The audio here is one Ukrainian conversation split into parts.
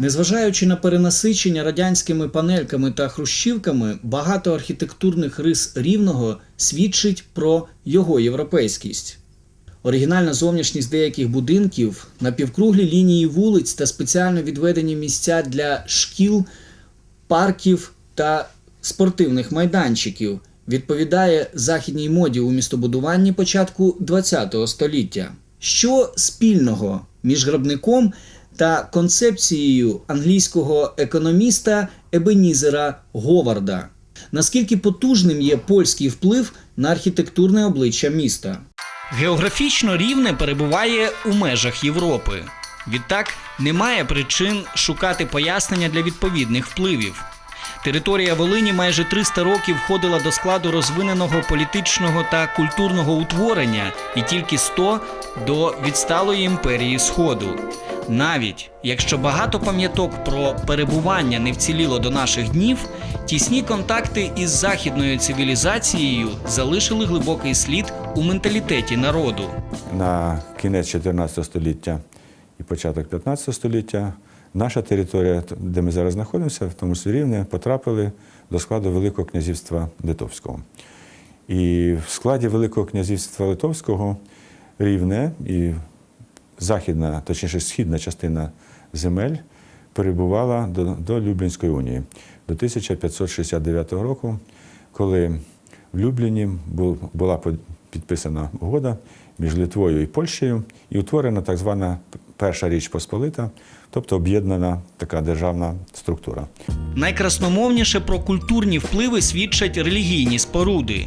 Незважаючи на перенасичення радянськими панельками та хрущівками, багато архітектурних рис рівного свідчить про його європейськість. Оригінальна зовнішність деяких будинків, напівкруглі лінії вулиць та спеціально відведені місця для шкіл, парків та спортивних майданчиків відповідає західній моді у містобудуванні початку ХХ століття. Що спільного між гробником та концепцією англійського економіста Ебенізера Говарда? Наскільки потужним є польський вплив на архітектурне обличчя міста? Географічно рівне перебуває у межах Європи. Відтак немає причин шукати пояснення для відповідних впливів. Територія Волині майже 300 років входила до складу розвиненого політичного та культурного утворення і тільки 100 до відсталої імперії Сходу. Навіть якщо багато пам'яток про перебування не вціліло до наших днів, тісні контакти із західною цивілізацією залишили глибокий слід у менталітеті народу. на кінець 14 століття і початок 15 століття наша територія, де ми зараз знаходимося, в тому числі рівне, потрапили до складу Великого князівства Литовського. І в складі Великого князівства Литовського рівне і західна, точніше східна частина земель перебувала до, до Люблінської унії до 1569 року, коли в Любліні бу- була підписана угода між Литвою і Польщею і утворена так звана Перша Річ Посполита, тобто об'єднана така державна структура. Найкрасномовніше про культурні впливи свідчать релігійні споруди.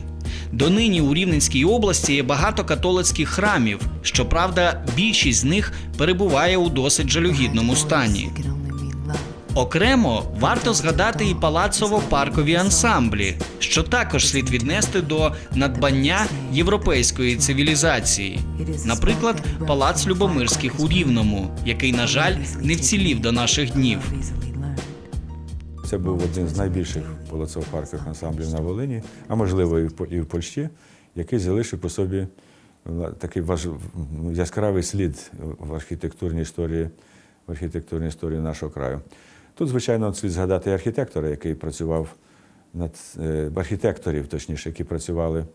Донині у Рівненській області є багато католицьких храмів. Щоправда, більшість з них перебуває у досить жалюгідному стані. Окремо варто згадати і палацово-паркові ансамблі, що також слід віднести до надбання європейської цивілізації. Наприклад, палац Любомирських у Рівному, який, на жаль, не вцілів до наших днів. Це був один з найбільших палацово-паркових ансамблів на Волині, а можливо і в Польщі, який залишив по собі такий важ... яскравий слід в архітектурній історії, в архітектурній історії нашого краю. Тут, звичайно, слід згадати архітектора, який працював над е, архітекторів, точніше, які працювали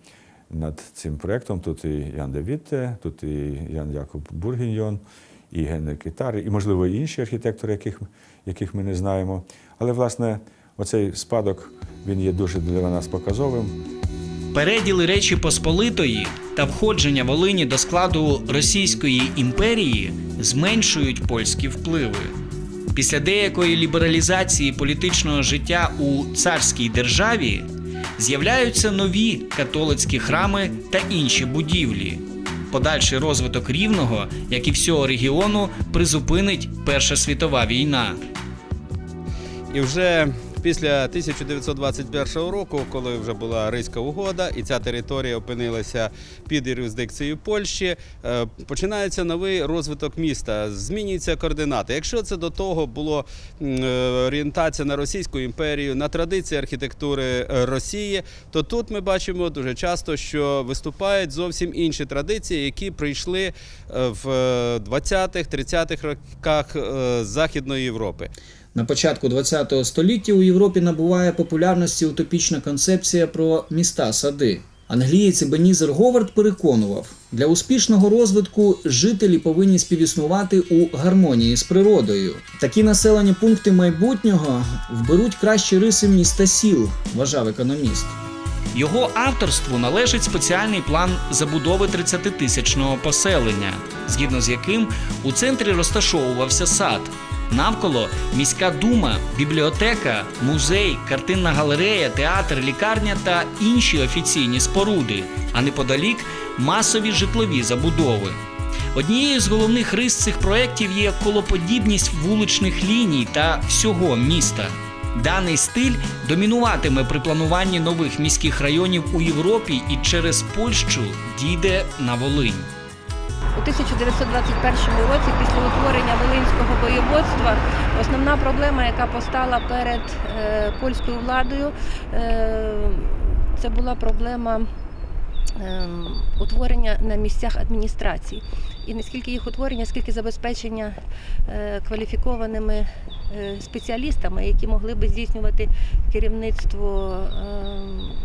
над цим проєктом. Тут і Ян де Вітте, тут і Ян Якоб Бургіньйон, і Генрик Кітар, і, можливо, і інші архітектори, яких, яких ми не знаємо. Але, власне, оцей спадок він є дуже для нас показовим. Переділи Речі Посполитої та входження Волині до складу Російської імперії зменшують польські впливи. Після деякої лібералізації політичного життя у царській державі з'являються нові католицькі храми та інші будівлі. Подальший розвиток рівного, як і всього регіону, призупинить Перша світова війна. І вже після 1921 року, коли вже була Ризька угода, і ця територія опинилася під юрисдикцією Польщі, е, починається новий розвиток міста. Змінюються координати. Якщо це до того було е, орієнтація на Російську імперію, на традиції архітектури е, Росії, то тут ми бачимо дуже часто, що виступають зовсім інші традиції, які прийшли в 20-30-х роках Західної Європи. На початку ХХ століття у Європі набуває популярності утопічна концепція про міста-сади. Англієць Бенізер Говард переконував, для успішного розвитку жителі повинні співіснувати у гармонії з природою. Такі населені пункти майбутнього вберуть кращі риси міста сіл, вважав економіст. Його авторству належить спеціальний план забудови 30-тисячного поселення, згідно з яким у центрі розташовувався сад. Навколо міська дума, бібліотека, музей, картинна галерея, театр, лікарня та інші офіційні споруди, а неподалік масові житлові забудови. Однією з головних рис цих проєктів є колоподібність вуличних ліній та всього міста. Даний стиль домінуватиме при плануванні нових міських районів у Європі і через Польщу дійде на Волинь. У 1921 році, після утворення Волинського воєводства, основна проблема, яка постала перед е, польською владою, е, це була проблема е, утворення на місцях адміністрацій. І не скільки їх утворення, скільки забезпечення е, кваліфікованими спеціалістами, які могли би здійснювати керівництво е,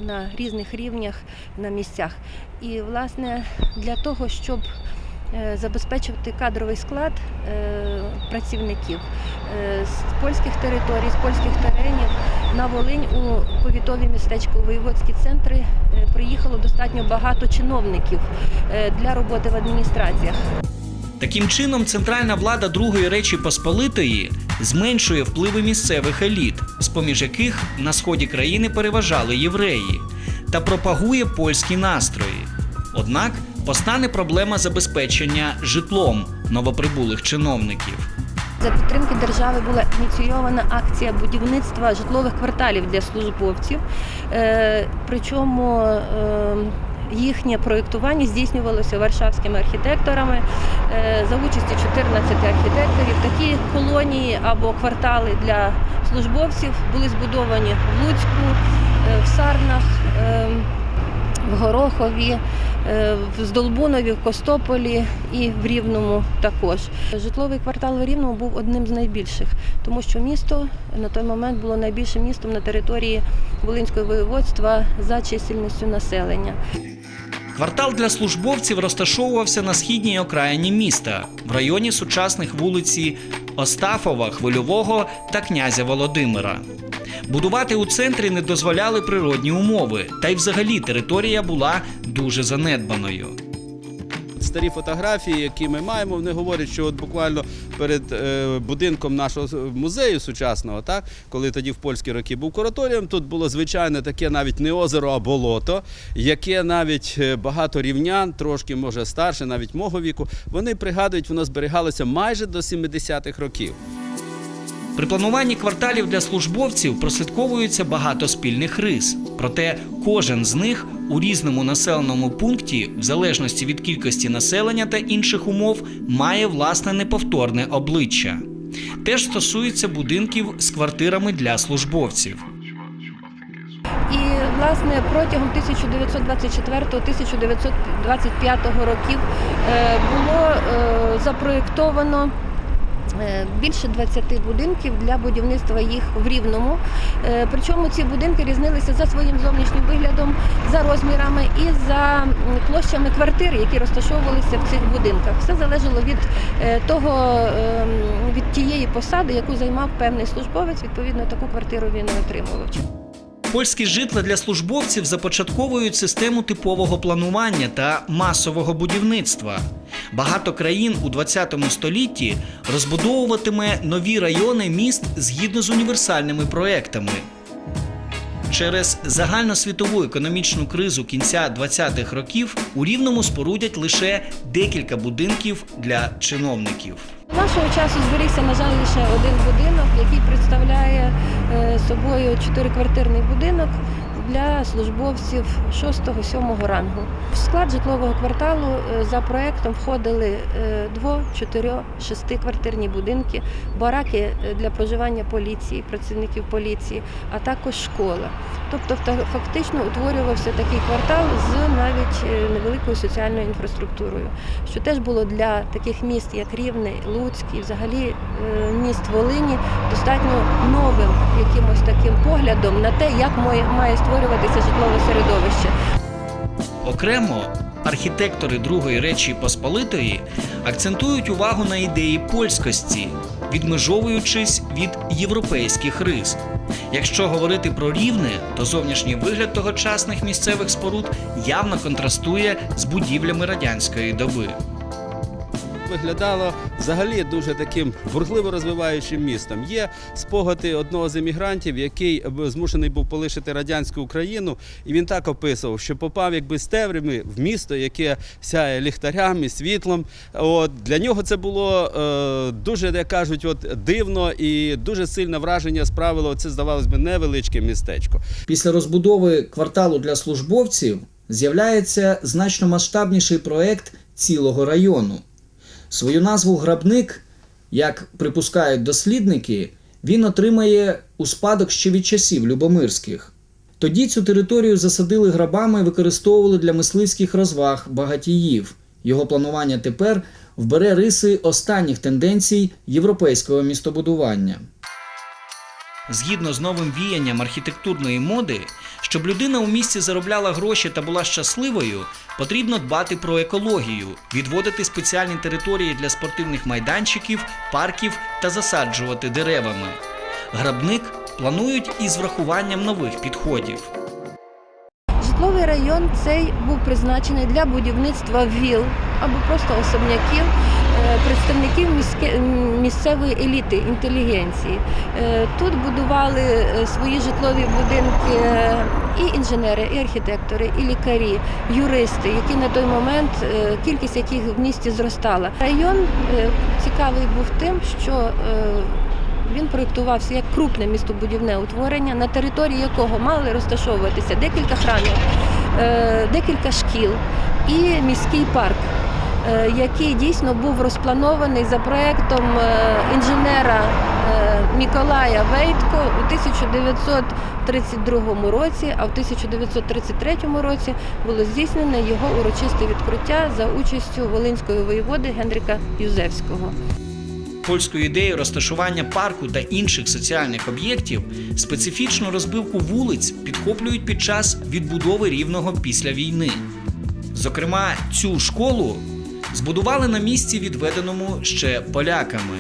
на різних рівнях на місцях. І власне для того, щоб е, забезпечити кадровий склад е, працівників е, з польських територій, з польських теренів на Волинь у повітові містечка, у воєводські центри приїхало достатньо багато чиновників для роботи в адміністраціях. Таким чином, центральна влада Другої Речі Посполитої зменшує впливи місцевих еліт, з поміж яких на сході країни переважали євреї, та пропагує польські настрої. Однак постане проблема забезпечення житлом новоприбулих чиновників. За підтримки держави була ініційована акція будівництва житлових кварталів для службовців. Е, Причому е, їхнє проєктування здійснювалося варшавськими архітекторами е, за участі 14 архітекторів. Такі колонії або квартали для службовців були збудовані в Луцьку, в Сарнах. В Горохові, е, в Здолбунові, в Костополі і в Рівному також. Житловий квартал в Рівному був одним з найбільших, тому що місто на той момент було найбільшим містом на території Волинського воєводства за чисельністю населення. Квартал для службовців розташовувався на східній окраїні міста, в районі сучасних вулиці Остафова, Хвильового та князя Володимира. Будувати у центрі не дозволяли природні умови, та й взагалі територія була дуже занедбаною. Старі фотографії, які ми маємо, вони говорять, що от буквально перед е, будинком нашого музею сучасного, так, коли тоді в польські роки був кураторієм, тут було звичайне таке навіть не озеро, а болото, яке навіть е, багато рівнян, трошки може старше, навіть мого віку, вони пригадують, воно зберігалося майже до 70-х років. При плануванні кварталів для службовців прослідковується багато спільних рис. Проте кожен з них у різному населеному пункті, в залежності від кількості населення та інших умов, має власне неповторне обличчя. Теж стосується будинків з квартирами для службовців. І власне протягом 1924-1925 років е, було е, запроєктовано більше 20 будинків для будівництва їх в Рівному. Е, Причому ці будинки різнилися за своїм зовнішнім виглядом, за розмірами і за площами квартир, які розташовувалися в цих будинках. Все залежало від е, того, ем, від тієї посади, яку займав певний службовець. Відповідно, таку квартиру він отримував. Польські житла для службовців започатковують систему типового планування та масового будівництва. Багато країн у 20 столітті розбудовуватиме нові райони міст згідно з універсальними проектами. Через загальносвітову економічну кризу кінця 20-х років у Рівному спорудять лише декілька будинків для чиновників. Нашого часу зберігся, на жаль, лише один будинок, який представляє е, собою чотириквартирний будинок для службовців 6-7 рангу. В склад житлового кварталу е, за проектом входили е, дво, чотирьох, шестиквартирні будинки, бараки е, для проживання поліції, працівників поліції, а також школа. Тобто фактично утворювався такий квартал з навіть е, невеликою соціальною інфраструктурою, що теж було для таких міст, як Рівне, Луцьк і взагалі міст Волині достатньо новим якимось таким поглядом на те, як має- створюватися житлове середовище. Окремо архітектори Другої Речі Посполитої акцентують увагу на ідеї польськості, відмежовуючись від європейських рис. Якщо говорити про рівне, то зовнішній вигляд тогочасних місцевих споруд явно контрастує з будівлями радянської доби. Виглядало взагалі дуже таким бурхливо розвиваючим містом. Є спогади одного з емігрантів, який змушений був полишити радянську Україну, і він так описував, що попав якби з Теврами в місто, яке сяє ліхтарями, світлом. От для нього це було е, дуже, як кажуть, от дивно і дуже сильне враження справило. Це здавалось би невеличке містечко. Після розбудови кварталу для службовців з'являється значно масштабніший проект цілого району. Свою назву грабник, як припускають дослідники, він отримає у спадок ще від часів Любомирських. Тоді цю територію засадили грабами і використовували для мисливських розваг багатіїв. Його планування тепер вбере риси останніх тенденцій європейського містобудування. Згідно з новим віянням архітектурної моди, щоб людина у місті заробляла гроші та була щасливою, потрібно дбати про екологію, відводити спеціальні території для спортивних майданчиків, парків та засаджувати деревами. Грабник планують із врахуванням нових підходів. Житловий район цей був призначений для будівництва віл або просто особняків представників місцевої еліти, інтелігенції. Е, Тут будували е, свої житлові будинки е, і інженери, і архітектори, і лікарі, юристи, які на той момент кількість яких в місті зростала. Район цікавий був тим, що він проєктувався як крупне містобудівне утворення, на території якого мали розташовуватися декілька храмів, декілька шкіл і міський парк, який дійсно був розпланований за проєктом е, інженера е, Миколая Вейтко у 1932 році, а в 1933 році було здійснено його урочисте відкриття за участю волинського воєводи Генрика Юзевського. Польську ідею розташування парку та інших соціальних об'єктів специфічну розбивку вулиць підхоплюють під час відбудови рівного після війни. Зокрема, цю школу збудували на місці, відведеному ще поляками.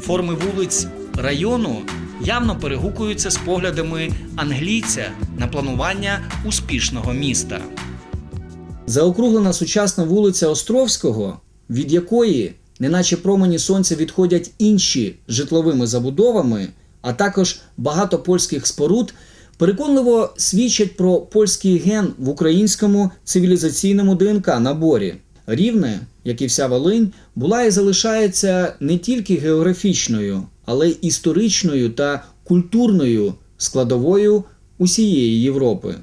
Форми вулиць району явно перегукуються з поглядами англійця на планування успішного міста. Заокруглена сучасна вулиця Островського, від якої, неначе промені сонця, відходять інші житловими забудовами, а також багато польських споруд, переконливо свідчать про польський ген в українському цивілізаційному ДНК наборі. Рівне, як і вся Волинь, була і залишається не тільки географічною, але й історичною та культурною складовою усієї Європи.